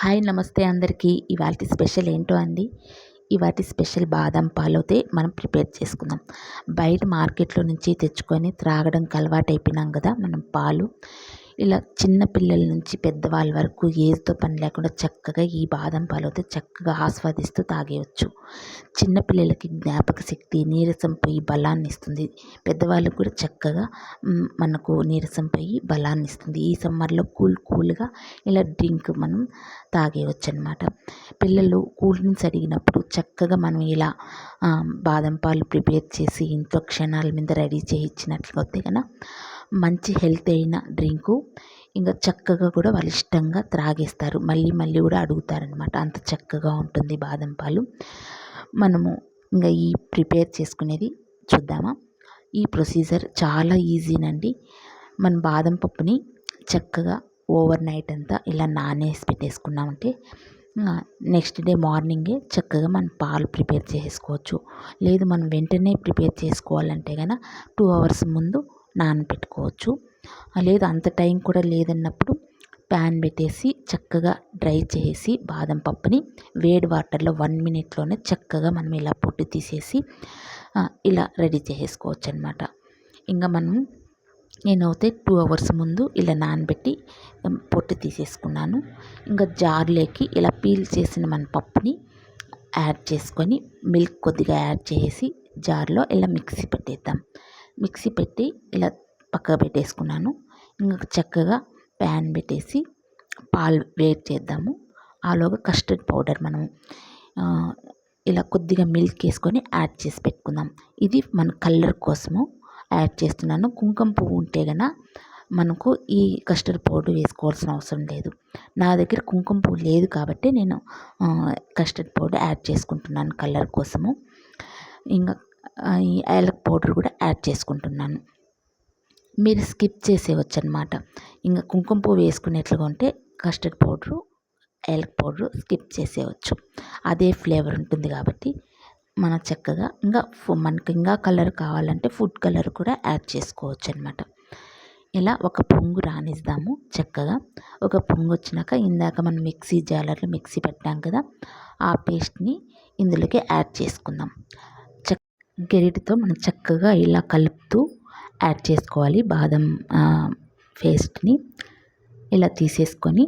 Hi నమస్తే అందరికీ. ఇవాళ స్పెషల్ ఏంటో అండి? ఇవాటి స్పెషల్ బాదం పాలైతే మనం ప్రిపేర్ చేసుకుందాం. బయట మార్కెట్లో నుంచి తెచ్చుకొని త్రాగడానికి అలవాటు అయిపోయినాం కదా మనం పాలు. ఇలా చిన్న పిల్లల నుంచి పెద్దవాళ్ళ వరకు ఏజ్తో పని లేకుండా చక్కగా ఈ బాదం పాలు అయితే చక్కగా ఆస్వాదిస్తూ తాగేయచ్చు. చిన్నపిల్లలకి జ్ఞాపక శక్తి నీరసం పోయి బలాన్ని ఇస్తుంది. పెద్దవాళ్ళకు కూడా చక్కగా మనకు నీరసం పోయి బలాన్ని ఇస్తుంది. ఈ సమ్మర్లో కూల్ కూల్గా ఇలా డ్రింక్ మనం తాగేయవచ్చు అనమాట పిల్లలు కూల్ డ్రింక్స్ అడిగినప్పుడు చక్కగా మనం ఇలా బాదం పాలు ప్రిపేర్ చేసి ఇంట్లో క్షణాల మీద రెడీ చేయించినట్లయితే కనుక మంచి హెల్త్ అయిన డ్రింకు ఇంకా చక్కగా కూడా వాళ్ళు ఇష్టంగా త్రాగేస్తారు. మళ్ళీ మళ్ళీ కూడా అడుగుతారనమాట అంత చక్కగా ఉంటుంది బాదం పాలు. మనము ఇంకా ఈ ప్రిపేర్ చేసుకునేది చూద్దామా? ఈ ప్రొసీజర్ చాలా ఈజీనండి. మన బాదం పప్పుని చక్కగా ఓవర్ నైట్ అంతా ఇలా నానేసి పెట్టేసుకున్నామంటే నెక్స్ట్ డే మార్నింగే చక్కగా మనం పాలు ప్రిపేర్ చేసుకోవచ్చు. లేదు మనం వెంటనే ప్రిపేర్ చేసుకోవాలంటే కనుక టూ అవర్స్ ముందు నానబెట్టుకోవచ్చు లేదు అంత టైం కూడా లేదన్నప్పుడు ప్యాన్ పెట్టేసి చక్కగా డ్రై చేసి బాదం పప్పుని వేడి వాటర్లో వన్ మినిట్లోనే చక్కగా మనం ఇలా పొట్టు తీసేసి ఇలా రెడీ చేసుకోవచ్చు అనమాట ఇంకా మనం నేనైతే టూ అవర్స్ ముందు ఇలా నానబెట్టి పొట్టు తీసేసుకున్నాను. ఇంకా జార్లోకి ఇలా పీల్ చేసిన మన పప్పుని యాడ్ చేసుకొని మిల్క్ కొద్దిగా యాడ్ చేసి జార్లో ఇలా మిక్సీ పెట్టేద్దాం. మిక్సీ పెట్టి ఇలా పక్కకు పెట్టేసుకున్నాను. ఇంకా చక్కగా ప్యాన్ పెట్టేసి పాలు వేడి చేద్దాము. ఆలోగా కస్టర్డ్ పౌడర్ మనం ఇలా కొద్దిగా మిల్క్ వేసుకొని యాడ్ చేసి పెట్టుకుందాం. ఇది మన కలర్ కోసము యాడ్ చేస్తున్నాను. కుంకుమ పువ్వు ఉంటే కనుక మనకు ఈ కస్టర్డ్ పౌడర్ వేసుకోవాల్సిన అవసరం లేదు. నా దగ్గర కుంకుమ పువ్వు లేదు కాబట్టి నేను కస్టర్డ్ పౌడర్ యాడ్ చేసుకుంటున్నాను కలర్ కోసము. ఇంకా యాలక్ పౌడర్ కూడా యాడ్ చేసుకుంటున్నాను. మీరు స్కిప్ చేసేయవచ్చు అనమాట ఇంకా కుంకుమ పువ్వు వేసుకునేట్లుగా ఉంటే కస్టర్డ్ పౌడరు యాలక్ పౌడరు స్కిప్ చేసేయవచ్చు అదే ఫ్లేవర్ ఉంటుంది కాబట్టి మన చక్కగా ఇంకా మనకి ఇంకా కలర్ కావాలంటే ఫుడ్ కలర్ కూడా యాడ్ చేసుకోవచ్చు అనమాట ఇలా ఒక పొంగు రానిద్దాము చక్కగా. ఒక పొంగు వచ్చినాక ఇందాక మనం మిక్సీ జాలర్లో మిక్సీ పెట్టాం కదా ఆ పేస్ట్ని ఇందులోకి యాడ్ చేసుకుందాం. గెరిటితో మనం చక్కగా ఇలా కలుపుతూ యాడ్ చేసుకోవాలి బాదం పేస్ట్ని. ఇలా తీసేసుకొని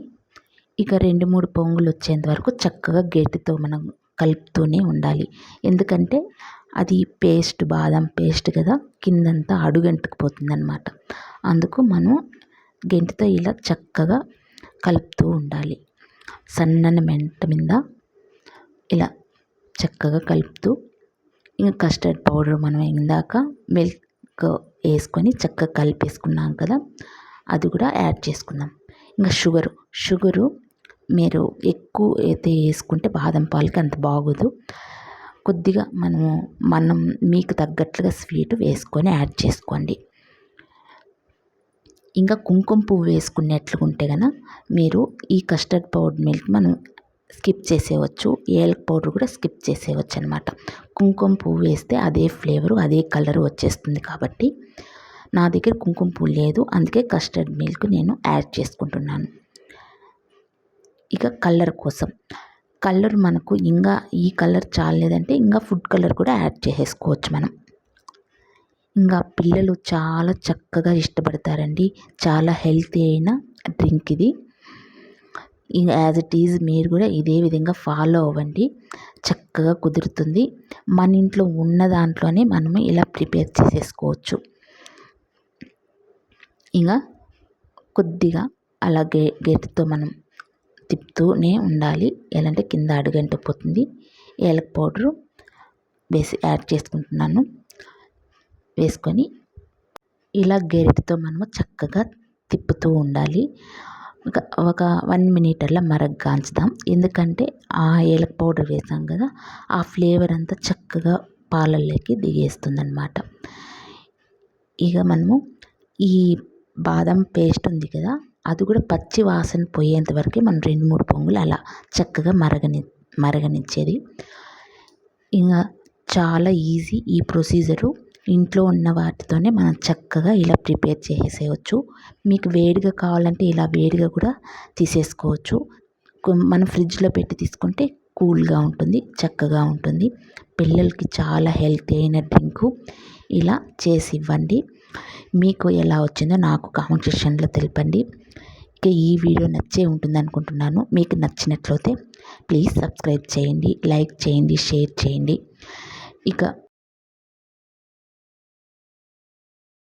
ఇక రెండు మూడు పొంగులు వచ్చేంత వరకు చక్కగా గేటుతో మనం కలుపుతూనే ఉండాలి. ఎందుకంటే అది పేస్ట్ బాదం పేస్ట్ కదా కిందంతా అడుగంటుకుపోతుంది అనమాట అందుకు మనం గెంటితో ఇలా చక్కగా కలుపుతూ ఉండాలి. సన్నని మెంట మీద ఇలా చక్కగా కలుపుతూ ఇంకా కస్టర్డ్ పౌడర్ మనం ఇందాక మిల్క్ వేసుకొని చక్కగా కలిపేసుకున్నాం కదా అది కూడా యాడ్ చేసుకుందాం. ఇంకా షుగరు షుగరు మీరు ఎక్కువ అయితే వేసుకుంటే బాదం పాలకి అంత బాగోదు. కొద్దిగా మనము మనం మీకు తగ్గట్లుగా స్వీట్ వేసుకొని యాడ్ చేసుకోండి. ఇంకా కుంకుమ పువ్వు వేసుకునేట్లుగా ఉంటే కనుక మీరు ఈ కస్టర్డ్ పౌడర్ మిల్క్ మనం స్కిప్ చేసేవచ్చు ఏలక పౌడర్ కూడా స్కిప్ చేసేయచ్చు అనమాట కుంకుమ పువ్వు వేస్తే అదే ఫ్లేవరు అదే కలర్ వచ్చేస్తుంది కాబట్టి నా దగ్గర కుంకుమ పువ్వు లేదు. అందుకే కస్టర్డ్ మిల్క్ నేను యాడ్ చేసుకుంటున్నాను. ఇక కలర్ కోసం. కలర్ మనకు ఇంకా ఈ కలర్ చాలేదంటే ఇంకా ఫుడ్ కలర్ కూడా యాడ్ చేసేసుకోవచ్చు మనం. ఇంకా పిల్లలు చాలా చక్కగా ఇష్టపడతారండి. చాలా హెల్తీ అయిన డ్రింక్ ఇది. యాజ్ ఇట్ ఈజ్ మీరు కూడా ఇదే విధంగా ఫాలో అవ్వండి. చక్కగా కుదురుతుంది. మన ఇంట్లో ఉన్న దాంట్లోనే మనము ఇలా ప్రిపేర్ చేసేసుకోవచ్చు. ఇంకా కొద్దిగా అలా గే గేటుతో మనం తిప్పుతూనే ఉండాలి. ఎలాంటి కింద అడుగంట పోతుంది. ఏలక పౌడరు వేసి యాడ్ చేసుకుంటున్నాను. వేసుకొని ఇలా గెరిటితో మనము చక్కగా తిప్పుతూ ఉండాలి. ఒక ఒక వన్ మినిట్ అలా మరగ్గాంచుదాం. ఎందుకంటే ఆ ఏలక పౌడర్ వేసాం కదా ఆ ఫ్లేవర్ అంతా చక్కగా పాలల్లోకి దిగేస్తుంది అనమాట ఇక మనము ఈ బాదం పేస్ట్ ఉంది కదా అది కూడా పచ్చి వాసన పోయేంత వరకు మనం రెండు మూడు పొంగులు అలా చక్కగా మరగని మరగనిచ్చేది. ఇంకా చాలా ఈజీ ఈ ప్రొసీజరు ఇంట్లో ఉన్న వాటితోనే మనం చక్కగా ఇలా ప్రిపేర్ చేసేయచ్చు మీకు వేడిగా కావాలంటే ఇలా వేడిగా కూడా తీసేసుకోవచ్చు. మనం ఫ్రిడ్జ్లో పెట్టి తీసుకుంటే కూల్గా ఉంటుంది చక్కగా ఉంటుంది. పిల్లలకి చాలా హెల్తీ అయిన డ్రింకు. ఇలా చేసి ఇవ్వండి. మీకు ఎలా వచ్చిందో నాకు కామెంట్ సెక్షన్లో తెలపండి. ఇక ఈ వీడియో నచ్చే ఉంటుంది అనుకుంటున్నాను. మీకు నచ్చినట్లయితే ప్లీజ్ సబ్స్క్రైబ్ చేయండి లైక్ చేయండి షేర్ చేయండి. ఇక